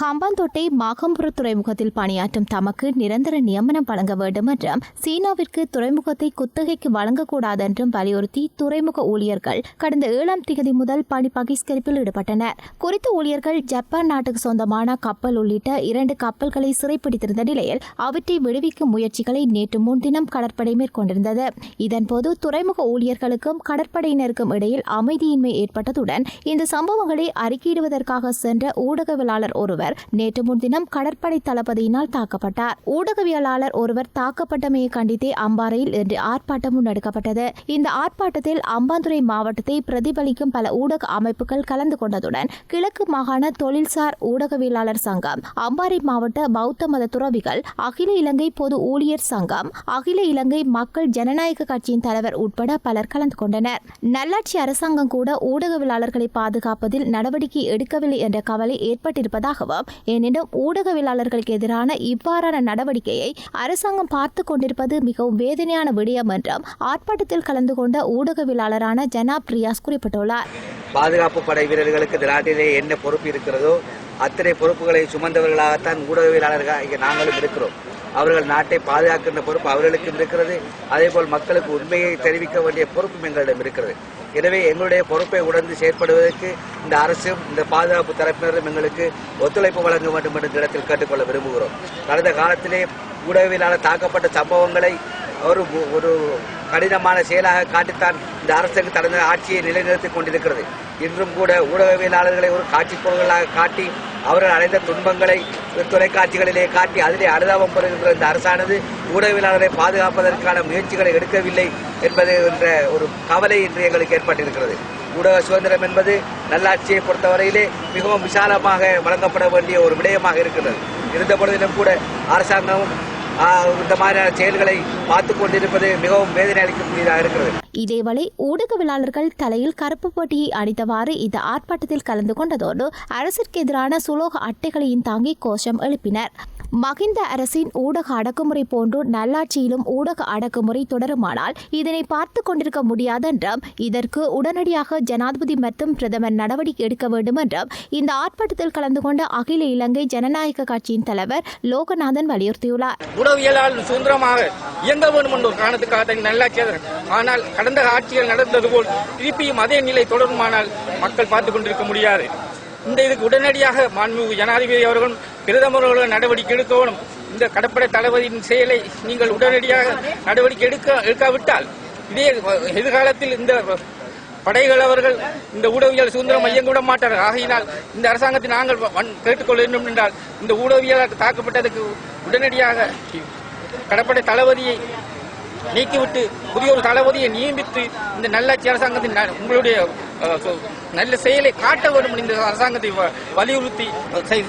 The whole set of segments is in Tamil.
ஹம்பாந்தோட்டை மாகம்புர துறைமுகத்தில் பணியாற்றும் தமக்கு நிரந்தர நியமனம் வழங்க வேண்டும் என்றும் சீனாவிற்கு துறைமுகத்தை குத்தகைக்கு வழங்கக்கூடாது என்றும் வலியுறுத்தி துறைமுக ஊழியர்கள் கடந்த ஏழாம் திகதி முதல் பணி பகிஷ்கரிப்பில் ஈடுபட்டனர். குறித்த ஊழியர்கள் ஜப்பான் நாட்டுக்கு சொந்தமான கப்பல் உள்ளிட்ட இரண்டு கப்பல்களை சிறைப்பிடித்திருந்த நிலையில் அவற்றை விடுவிக்கும் முயற்சிகளை நேற்று முன்தினம் கடற்படை மேற்கொண்டிருந்தது. இதன்போது துறைமுக ஊழியர்களுக்கும் கடற்படையினருக்கும் இடையில் அமைதியின்மை ஏற்பட்டதுடன் இந்த சம்பவங்களை அறிக்கையிடுவதற்காக சென்ற ஊடகவியலாளர் ஒருவர் நேற்று முன்தினம் கடற்படை தளபதியினால் தாக்கப்பட்டார். ஊடகவியலாளர் ஒருவர் தாக்கப்பட்டமையை கண்டித்தே அம்பாறையில் இன்று ஆர்ப்பாட்டம் முன்னெடுக்கப்பட்டது இந்த ஆர்ப்பாட்டத்தில் அம்பாந்துறை மாவட்டத்தை பிரதிபலிக்கும் பல ஊடக அமைப்புகள் கலந்து கொண்டதுடன் கிழக்கு மாகாண தொழில்சார் ஊடகவியலாளர் சங்கம் அம்பாறை மாவட்ட பௌத்த மத துறவிகள் அகில இலங்கை பொது ஊழியர் சங்கம் அகில இலங்கை மக்கள் ஜனநாயக கட்சியின் தலைவர் உட்பட பலர் கலந்து கொண்டனர். நல்லாட்சி அரசாங்கம் கூட ஊடகவியலாளர்களை பாதுகாப்பதில் நடவடிக்கை எடுக்கவில்லை என்ற கவலை ஏற்பட்டிருப்பதாகவும் எனினும் ஊடகவியலாளர்களுக்கு எதிரான இவ்வாறான நடவடிக்கையை அரசாங்கம் பார்த்து கொண்டிருப்பது மிகவும் வேதனையான விடயம் என்றும் ஆர்ப்பாட்டத்தில் கலந்து கொண்ட ஊடகவியலாளரான ஜனாப் ரியாஸ் குறிப்பிட்டுள்ளார். பாதுகாப்பு படை வீரர்களுக்கு இந்த நாட்டிலே என்ன பொறுப்பு இருக்கிறதோ அத்தனை பொறுப்புகளை சுமந்தவர்களாகத்தான் ஊடகவியலாளர்கள் இங்கே நாங்களும் இருக்கிறோம். அவர்கள் நாட்டை பாதுகாக்கின்ற பொறுப்பு அவர்களுக்கும் இருக்கிறது. அதேபோல் மக்களுக்கு உண்மையை தெரிவிக்க வேண்டிய பொறுப்பும் எங்களிடம் இருக்கிறது. எனவே எங்களுடைய பொறுப்பை உணர்ந்து செயற்படுவதற்கு இந்த அரசும் இந்த பாதுகாப்பு தரப்பினரும் எங்களுக்கு ஒத்துழைப்பு வழங்க வேண்டும் என்று இடத்தில் கேட்டுக்கொள்ள விரும்புகிறோம். கடந்த காலத்திலே ஊடகவியலாளர் தாக்கப்பட்ட சம்பவங்களை ஒரு ஒரு கடினமான செயலாக காட்டித்தான் இந்த அரசுக்கு தனது ஆட்சியை நிலைநிறுத்திக் கொண்டிருக்கிறது. இன்றும் கூட ஊடகவியலாளர்களை ஒரு காட்சி பொருள்களாக காட்டி அவர்கள் அடைந்த துன்பங்களை தொலைக்காட்சிகளிலே காட்டி அதிலே அனுதாபம் பெறுகின்ற இந்த அரசானது ஊடகவியலாளரை பாதுகாப்பதற்கான முயற்சிகளை எடுக்கவில்லை என்பது என்ற ஒரு கவலை இன்று எங்களுக்கு ஏற்பட்டிருக்கிறது. ஊடக சுதந்திரம் என்பது நல்லாட்சியை பொறுத்தவரையிலே மிகவும் விசாலமாக வழங்கப்பட வேண்டிய ஒரு விடயமாக இருக்கிறது இருந்த பொழுதிலும் கூட அரசாங்கமும் இந்த மாதிரியான செயல்களை பார்த்து கொண்டிருப்பது மிகவும் வேதனை அளிக்கக்கூடியதாக இருக்கிறது. இதேவேளை ஊடகவியலாளர்கள் தலையில் கருப்பு போட்டியை அணித்தவாறு இந்த ஆர்ப்பாட்டத்தில் கலந்து கொண்டதோடு அரசிற்கு எதிரான சுலோக அட்டைகளையும் தாங்கி கோஷம் எழுப்பினர். மகிந்த அரசின் ஊடக அடக்குமுறை போன்று நல்லாட்சியிலும் ஊடக அடக்குமுறை தொடருமானால் இதனை பார்த்து கொண்டிருக்க முடியாதென்றும் இதற்கு உடனடியாக ஜனாதிபதி மற்றும் பிரதமர் நடவடிக்கை எடுக்க வேண்டும் என்றும் இந்த ஆர்ப்பாட்டத்தில் கலந்து கொண்ட அகில இலங்கை ஜனநாயக கட்சியின் தலைவர் லோகநாதன் வலியுறுத்தியுள்ளார். உளவியலால் சுதந்திரமாக இயங்க வேண்டும் என்ற ஒரு காரணத்துக்காக தான் ஆனால் கடந்த ஆட்சிகள் நடந்தது போல் திருப்பியும் அதே நிலை தொடருமானால் மக்கள் பார்த்துக் கொண்டிருக்க முடியாது. இந்த இதுக்கு உடனடியாக மாண்புமிகு ஜனாதிபதி அவர்களும் பிரதமர் அவர்களும் நடவடிக்கை எடுக்க வேண்டும். இந்த கடற்படை தளபதியின் செயலை நீங்கள் உடனடியாக நடவடிக்கை எடுக்க எடுக்காவிட்டால் இதே எதிர்காலத்தில் இந்த படைகள் அவர்கள் இந்த ஊடகவியல் சுதந்திரம் இயங்க விட மாட்டார்கள். ஆகையினால் இந்த அரசாங்கத்தை நாங்கள் கேட்டுக்கொள்ள வேண்டும் என்றால் இந்த ஊடகவியலாளர் தாக்கப்பட்டதுக்கு உடனடியாக கடற்படை தளபதியை நீக்கிவிட்டு புதிய ஒரு தளபதியை நியமித்து இந்த நல்லாட்சி அரசாங்கத்தின் ந- உங்களுடைய நல்ல செயலை காட்ட வேண்டும் இந்த அரசாங்கத்தை வ- வலியுறுத்தி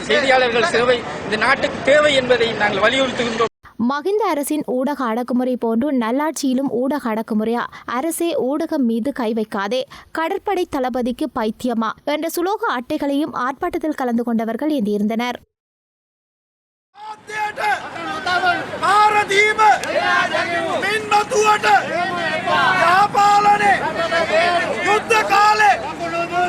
செய்தியாளர்கள் சேவை இந்த நாட்டுக்கு தேவை என்பதை நாங்கள் வலியுறுத்துகின்றோம். மகிந்த அரசின் ஊடக அடக்குமுறை போன்று நல்லாட்சியிலும் ஊடக அடக்குமுறையா அரசே ஊடகம் மீது கை வைக்காதே கடற்படை தளபதிக்கு பைத்தியமா என்ற சுலோக அட்டைகளையும் ஆர்ப்பாட்டத்தில் கலந்து கொண்டவர்கள் ஏந்தியிருந்தனர்